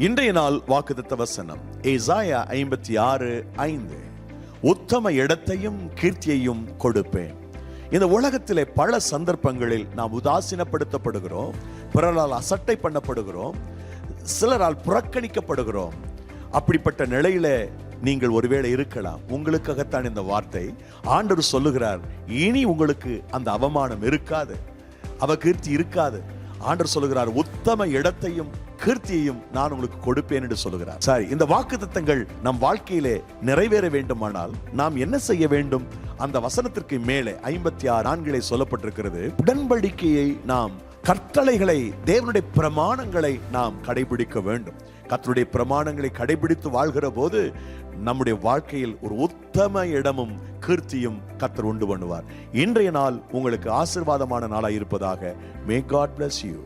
இன்றைய நாள் வாக்குத்தத்த வசனம். ஏசாயா ஐம்பத்தி ஆறு ஐந்து. உத்தம இடத்தையும் கீர்த்தியையும் கொடுப்பேன். இந்த உலகத்திலே பல சந்தர்ப்பங்களில் நாம் உதாசீனப்படுத்தப்படுகிறோம். பிறரால் அசட்டை பண்ணப்படுகிறோம். சிலரால் புறக்கணிக்கப்படுகிறோம். அப்படிப்பட்ட நிலையில நீங்கள் ஒருவேளை இருக்கலாம். உங்களுக்காகத்தான் இந்த வார்த்தை. ஆண்டவர் சொல்லுகிறார் இனி உங்களுக்கு அந்த அவமானம் இருக்காது. அவ கீர்த்தி இருக்காது. ஆண்டவர் சொல்லுகிறார் உத்தம இடத்தையும் கீர்த்தியையும் நான் உங்களுக்கு கொடுப்பேன் என்று சொல்லுகிறார். சரி இந்த வாக்கு தத்தங்கள் நம் வாழ்க்கையிலே நிறைவேற வேண்டுமானால் நாம் என்ன செய்ய வேண்டும்? அந்த வசனத்திற்கு மேலே ஐம்பத்தி ஆறு ஆண்களை சொல்லப்பட்டிருக்கிறது. உடன்படிக்கையை நாம் கட்டளைகளை தேவனுடைய பிரமாணங்களை நாம் கடைபிடிக்க வேண்டும். கத்தருடைய பிரமாணங்களை கடைபிடித்து வாழ்கிற போது நம்முடைய வாழ்க்கையில் ஒரு உத்தம இடமும் கீர்த்தியும் கத்தர் உண்டு பண்ணுவார். இன்றைய நாள் உங்களுக்கு ஆசீர்வாதமான நாளாக இருப்பதாக மே காட் பிளஸ் யூ